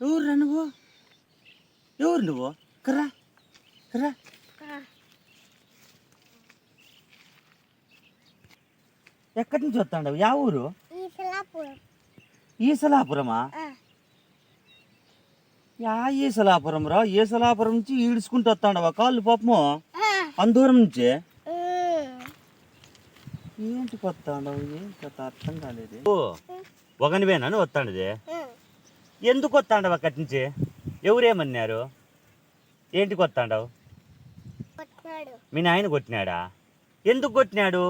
ఎవరు నువ్వు? కర్రా కర్రా. ఎక్కడి నుంచి వస్తాండవు? యా ఊరు? ఈసలాపురమా? యా ఈసలాపురం రా. ఈసలాపురం నుంచి ఈడ్చుకుంటూ వస్తాండవా? కాళ్ళు పాపము? అందూరం నుంచి? ఏంటి కొత్తాండవు ఏం కథ అర్థం కాలేదు? ఓ ఒకనివేనా నువ్వు వస్తాండది? ఎందుకు వస్తాండవు అక్కడి నుంచి? ఎవరేమన్నారు? ఏంటి కొత్తాండవు? మీ నాయన కొట్టినాడా? ఎందుకు కొట్టినాడు?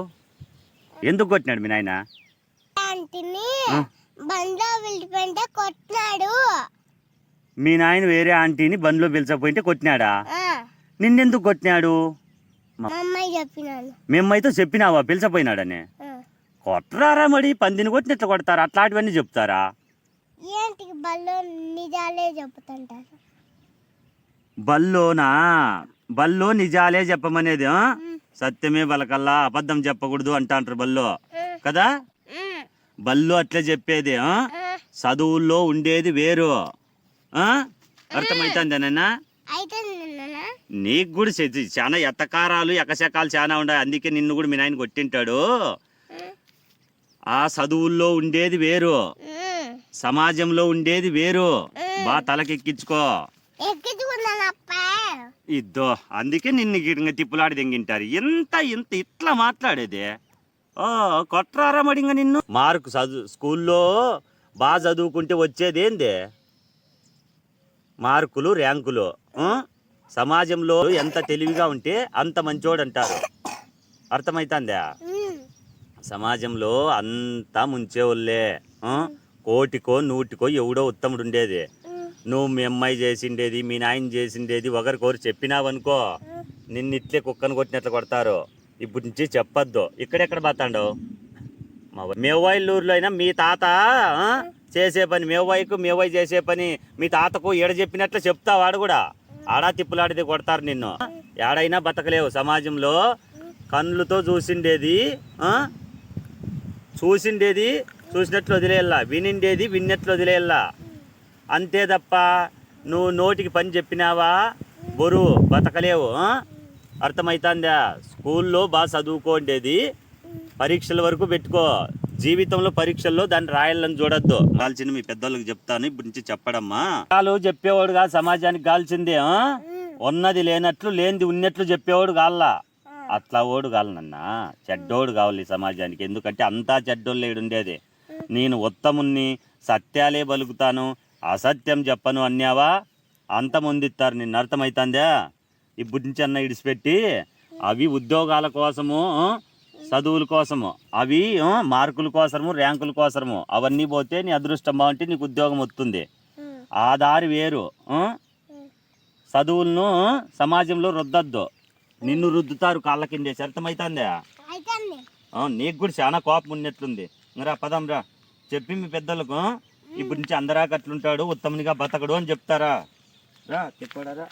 ఎందుకు కొట్టినాడు మీ నాయన. బండ్లో కొట్టినాడు. మీ నాయన వేరే ఆంటీని బండిలో పిలిచకపోయింటే కొట్టినాడా? నిన్నెందుకు కొట్టినాడు? మేమైతే చెప్పినావా? పిలిచపోయినాడని. కొట్టరారా మరి? పందిని కొట్టినట్లు కొడతారా? అట్లాంటివన్నీ చెప్తారా? ఏంటికి బల్లో నిజాలే చెప్తుంటారు బల్లోనా? బల్లో నిజాలే చెప్పమనేది ఆ? సత్యమే బలకల్లా అబద్ధం చెప్పకూడదు అంటాంటారు బల్లో. కదా? బల్లో అట్లే చెప్పేది ఆ? చదువుల్లో ఉండేది వేరు ఆ? అయితే నిన్న? నీకు కూడా చే- చాలా ఎత్తకారాలు ఎకశకాలు చాలా ఉన్నాయి అందుకే నిన్ను కూడా మీ నాయన కొట్టింటాడు. ఆ చదువుల్లో ఉండేది వేరు. సమాజంలో ఉండేది వేరు. బా తలకెక్కించుకో. ఇద్దో అందుకే నిన్ను తిప్పులాడి దెంగింటారు. ఎంత ఇంత ఇట్లా మాట్లాడేది. ఓ కొట్రారా మడింగ నిన్ను? మార్కు చదువు స్కూల్లో బాగా చదువుకుంటే వచ్చేది ఏంది మార్కులు ర్యాంకులు? సమాజంలో ఎంత తెలివిగా ఉంటే అంత మంచోడు అంటారు అర్థమైతుందా సమాజంలో అంతా ముంచేవాళ్ళే? కోటికో నూటికో ఎవడో ఉత్తముడు ఉండేది నువ్వు మీ అమ్మాయి చేసిండేది మీ నాయన చేసిండేది ఒకరికొకరు చెప్పినావనుకో నిన్ను ఇట్లే కుక్కను కొట్టినట్లు కొడతారు. ఇప్పుడు నుంచి చెప్పొద్దు. ఇక్కడెక్కడ మా మేవాయిలూరులో అయినా మీ తాత చేసే పని మేవాయికు మేవాయి చేసే పని మీ తాతకు ఏడ చెప్పినట్లు చెప్తా వాడు కూడా. ఆడా తిప్పులాడితే కొడతారు నిన్ను. ఏడైనా బతకలేవు సమాజంలో. కళ్ళుతో చూసిండేది చూసిండేది చూసినట్లు వదిలేయాల వినిండేది విన్నట్లు వదిలేయాల అంతే తప్ప నువ్వు నోటికి పని చెప్పినావా? బరువు బతకలేవు అర్థమవుతుందా స్కూల్లో బాగా చదువుకోండేది పరీక్షల వరకు పెట్టుకో. జీవితంలో పరీక్షల్లో దాన్ని రాయాలని చూడొద్దు. కాల్చిన మీ పెద్దోళ్ళకి చెప్తాను. ఇప్పుడు నుంచి చెప్పడమ్మా. చాలు చెప్పేవాడు కాదు సమాజానికి కాల్చింది ఉన్నది లేనట్లు లేనిది ఉన్నట్లు చెప్పేవాడు కాల్లా. అట్లా ఓడు కాలనన్నా చెడ్డోడు కావాలి సమాజానికి. ఎందుకంటే అంతా చెడ్డోళ్ళు ఉండేది నేను ఉత్తముణ్ణి సత్యాలే పలుకుతాను అసత్యం చెప్పను అన్నావా? అంతమొందిస్తారు నిన్ను అర్థమైతుందా? ఇప్పటి నుంచి అన్న ఇడిచిపెట్టి అవి ఉద్యోగాల కోసము చదువుల కోసము అవి మార్కుల కోసము ర్యాంకుల కోసము అవన్నీ పోతే నీ అదృష్టం బాగుంటే నీకు ఉద్యోగం వస్తుంది. ఆ దారి వేరు? చదువులను సమాజంలో రుద్దద్దు. నిన్ను రుద్దుతారు కాళ్ళ కిందేసి. ఆ, నీకు కూడా చాలా కోపం ఉన్నట్లుంది. రా పదం రా. చెప్పి మీ పెద్దలకు ఇప్పటి నుంచి అందరాక అట్లుంటాడు ఉత్తమునిగా బతకడు అని చెప్తారా? రా చెప్పాడా రా?